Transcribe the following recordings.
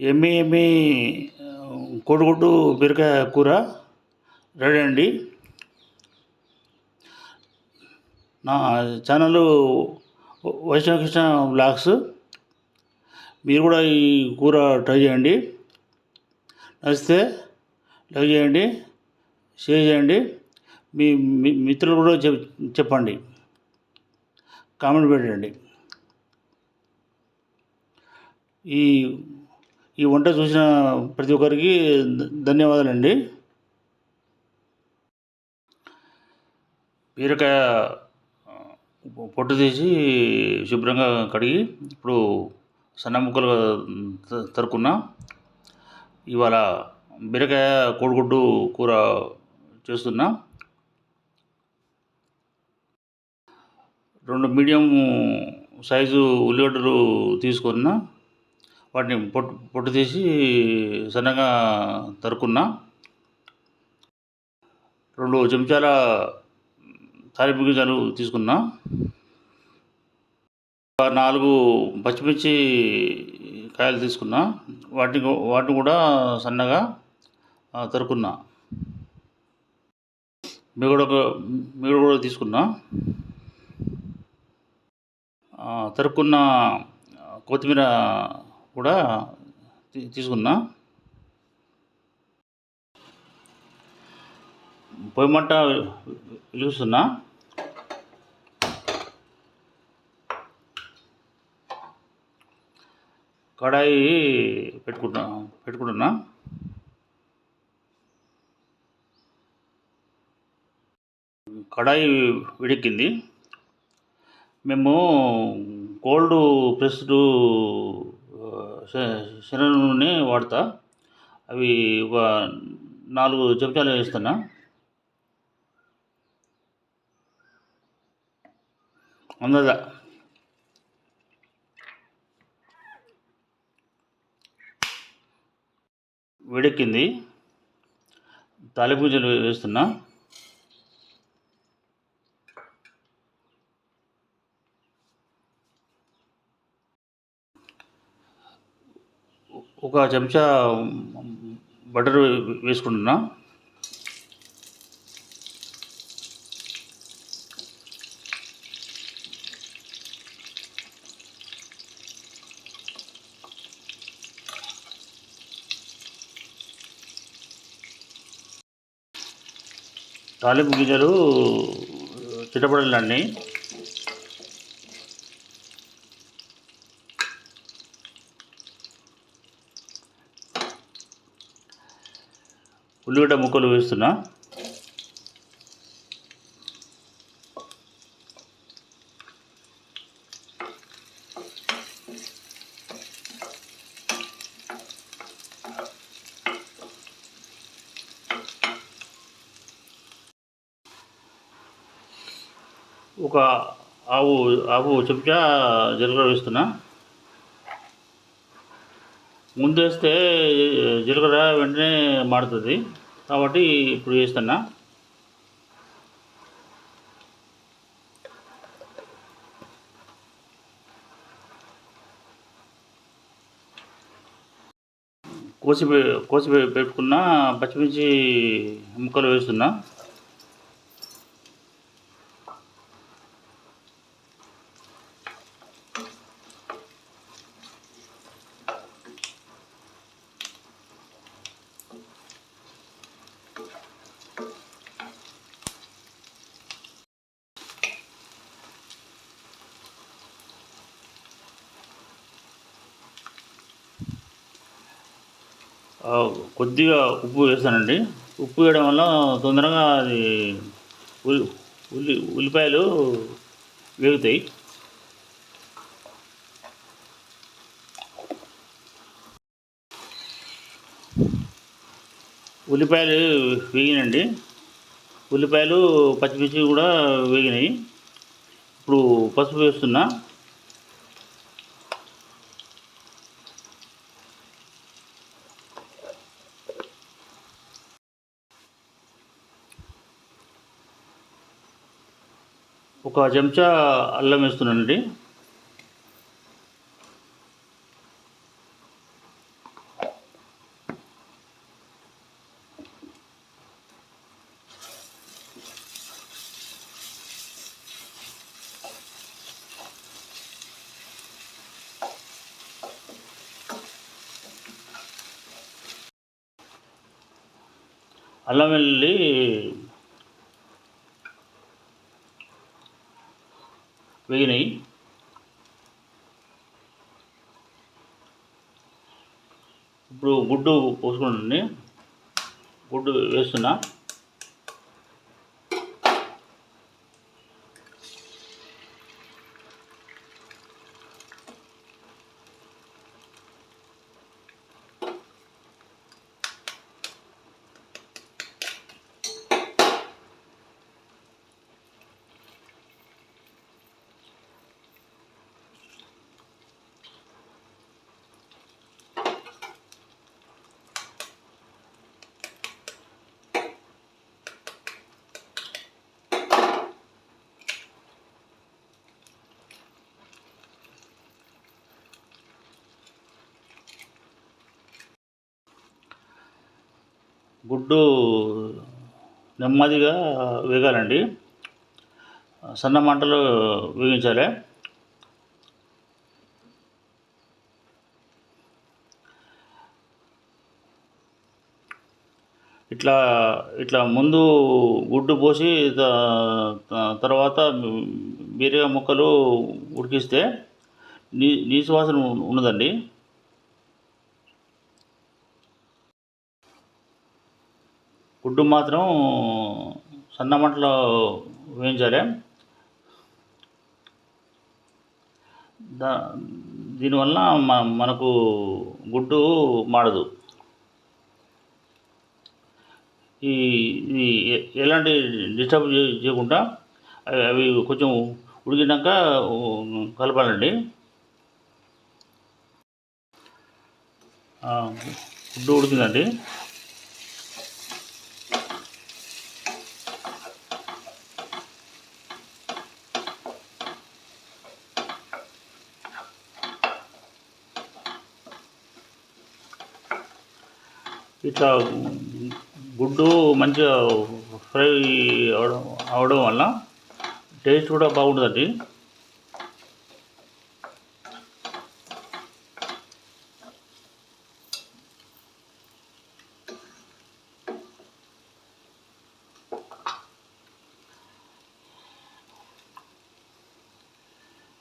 ఎమ్మి ఎమ్మి కోడిగుడ్డు బీరకాయ కూర రెడీ అండి. నా ఛానల్ వైష్ణవ కృష్ణ బ్లాగ్స్. మీరు కూడా ఈ కూర ట్రై చేయండి. నచ్చితే లైక్ చేయండి షేర్ చేయండి. మీ మిత్రులు కూడా చెప్ చెప్పండి. కామెంట్ పెట్టండి. ఈ ఈ వంట చూసిన ప్రతి ఒక్కరికి ధన్యవాదాలండి. బీరకాయ పొట్టు తీసి శుభ్రంగా కడిగి ఇప్పుడు సన్న ముక్కలుగా తరుకున్నా ఇవాళ బీరకాయ కోడిగుడ్డు కూర చేస్తున్నా. రెండు మీడియం సైజు ఉల్లిగడ్డలు తీసుకున్నా. వాటిని పొట్టు పొట్టు తీసి సన్నగా తరుక్కున్నా. రెండు చెంచాల తాలింపు గింజలు తీసుకున్నా. నాలుగు పచ్చిమిర్చి కాయలు తీసుకున్నా. వాటిని వాటిని కూడా సన్నగా ఆ, తరుక్కున్నా. కూడా మిగడ కూడా తీసుకున్నా. తరుక్కున్న కొత్తిమీర కూడా తీ- తీసుకున్నా. పొయ్యి మంట వెలిగిస్తున్నా కడాయి పెట్టుకుంటున్నా పెట్టుకుంటున్నా. కడాయి విడెక్కింది మేము కోల్డ్ ప్రెస్డ్ శనగ నూనె వాడతా. అవి ఒక నాలుగు చెంచాలు వేస్తున్నా. అందదా. వేడెక్కింది. తాలింపు గింజలు వేస్తున్నా. ఒక చెంచా బటర్ వేసుకుంటున్నా. తాలింపు గింజలు చిటపడలండి ఉల్లిగడ్డ ముక్కలు వేస్తున్నా. ఒక ఆవు ఆవు చెంచా జీలకర్ర వేస్తున్నా. ముందు వేస్తే జీలకర్ర వెంటనే మాడుతుంది. కాబట్టి ఇప్పుడు వేస్తున్నా కోసి కోసి పెట్టుకున్న పచ్చిమిర్చి ముక్కలు వేస్తున్నా. కొద్దిగా ఉప్పు వేస్తానండి. ఉప్పు వేయడం వల్ల తొందరగా అది ఉల్లి ఉల్లి ఉల్లిపాయలు వేగుతాయి. ఉల్లిపాయలు వేగినండి ఉల్లిపాయలు పచ్చిమిర్చి కూడా వేగినాయి. ఇప్పుడు పసుపు వేస్తున్నా. ఒక చెంచా అల్లం వేస్తున్నానండి. అల్లం వెళ్ళి వేగినాయి ఇప్పుడు గుడ్డు పోసుకుంటుంది గుడ్డు వేస్తున్నా. గుడ్డు నెమ్మదిగా వేగాలండి. సన్న మంటలో వేగించాలి. ఇట్లా ఇట్లా ముందు గుడ్డు పోసి త- తర్వాత బీరగా ముక్కలు ఉడికిస్తే నీ నీసు వాసన ఉన్నదండి. గుడ్డు మాత్రం సన్న మంటలో వేయించాలి. దా దీనివల్ల మ మనకు గుడ్డు మాడదు. ఈ ఇది ఎలాంటి డిస్టర్బ్ చేయకుండా అవి అవి కొంచెం ఉడికినాక కలపాలండి. గుడ్డు ఉడికిందండి. ఇట్లా గుడ్డు మంచిగా ఫ్రై అవడం అవడం వల్ల టేస్ట్ కూడా బాగుంటుందండి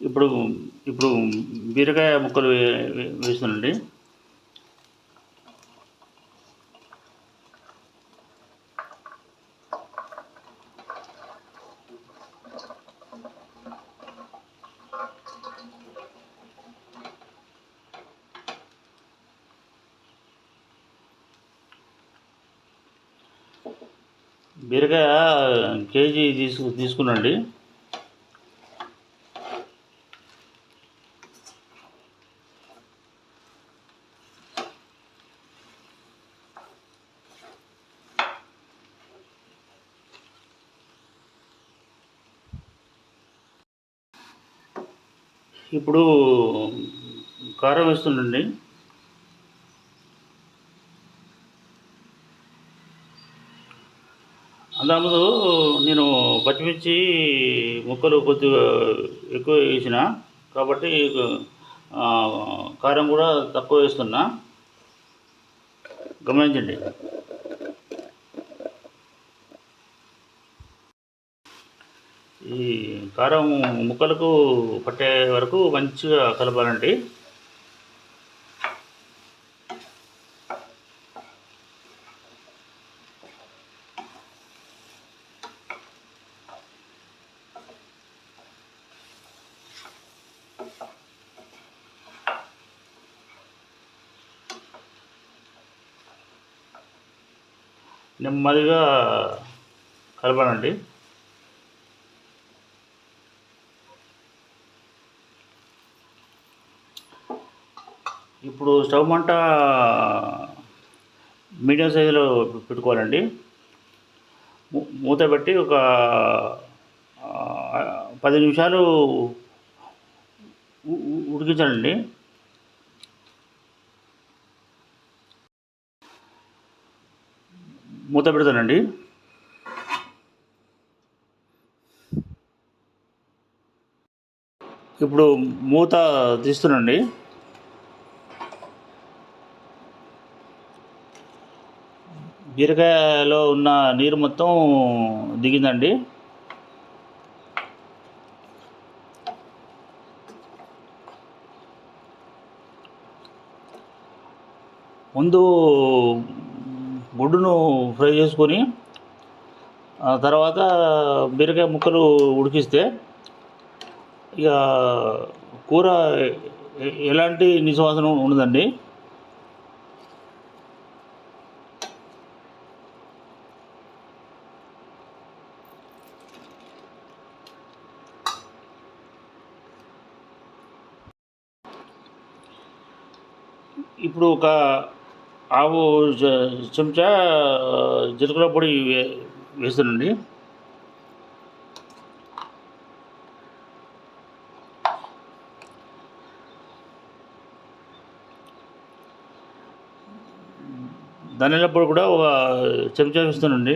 ఇప్పుడు ఇప్పుడు బీరకాయ ముక్కలు వే- బీరకాయ కేజీ తీసుకు తీసుకున్నాండి. ఇప్పుడు కారం వేస్తుండండి. అంతకుముందు నేను పచ్చిమిర్చి ముక్కలు కొద్దిగా ఎక్కువ వేసిన కాబట్టి కారం కూడా తక్కువ వేస్తున్నా. గమనించండి. ఈ కారం ముక్కలకు పట్టే వరకు మంచిగా కలపాలండి. నెమ్మదిగా కలపనండి ఇప్పుడు స్టవ్ మంట మీడియం సైజులో పెట్టుకోవాలండి. మూ- మూత పెట్టి ఒక పది నిమిషాలు ఉడికించాలండి. మూత పెడతానండి. ఇప్పుడు మూత తీస్తున్నాండి బీరకాయలో ఉన్న నీరు మొత్తం దిగిందండి. ముందు గుడ్డును ఫ్రై చేసుకొని తర్వాత బీరకాయ ముక్కలు ఉడికిస్తే ఇక కూర ఎలాంటి నిశ్వాసన ఉండదండి. ఇప్పుడు ఒక ఆవు చెంచా జీలకర్ర పొడి వే- వేస్తానండి ధనియాల పొడి కూడా ఒక చెంచా వేస్తానండి.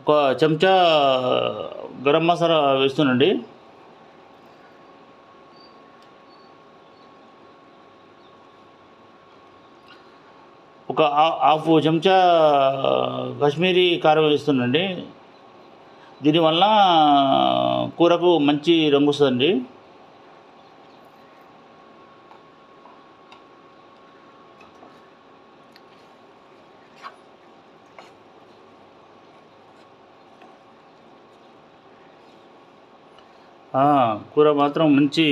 ఒక చెంచా గరం మసాలా వేస్తానండి. ఒక హాఫ్ చెంచా కాశ్మీరీ కారం వేస్తుండండి. దీనివల్ల కూరకు మంచి రంగు వస్తుందండి. కూర మాత్రం మంచి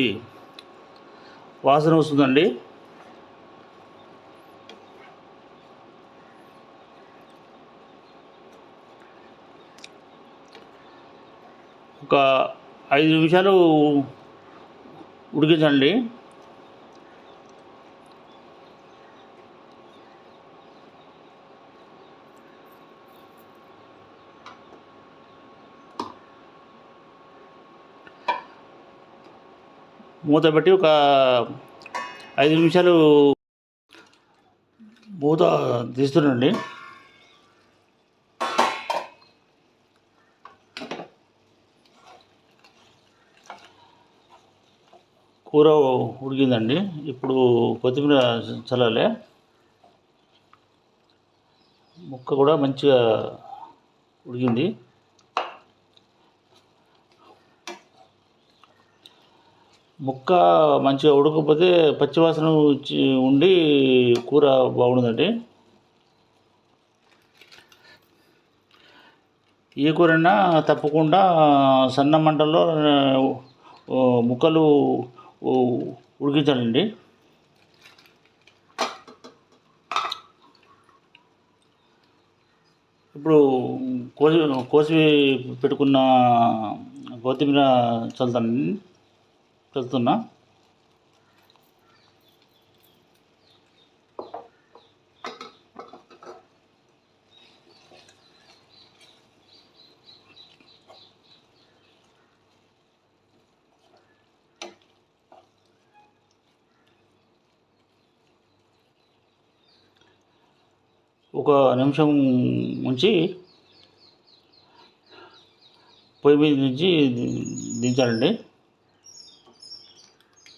వాసన వస్తుందండి. ఒక ఐదు నిమిషాలు ఉడికించండి. మూత పెట్టి ఒక ఐదు నిమిషాలు మూత తీస్తుండండి. కూర ఉడికిందండి. ఇప్పుడు కొత్తిమీర చల్లాలి. ముక్క కూడా మంచిగా ఉడికింది. ముక్క మంచిగా ఉడకపోతే పచ్చివాసన వచ్చి ఉండి కూర బాగుండదండి. ఏ కూరైనా తప్పకుండా సన్న మంటల్లో ముక్కలు ఉడికించాలండి. ఇప్పుడు కోసి కోసి పెట్టుకున్న కొత్తిమీర చల్లుతాను చల్లుతున్నా. ఒక నిమిషం ఉంచి పొయ్యి మీద నుంచి దించాలండి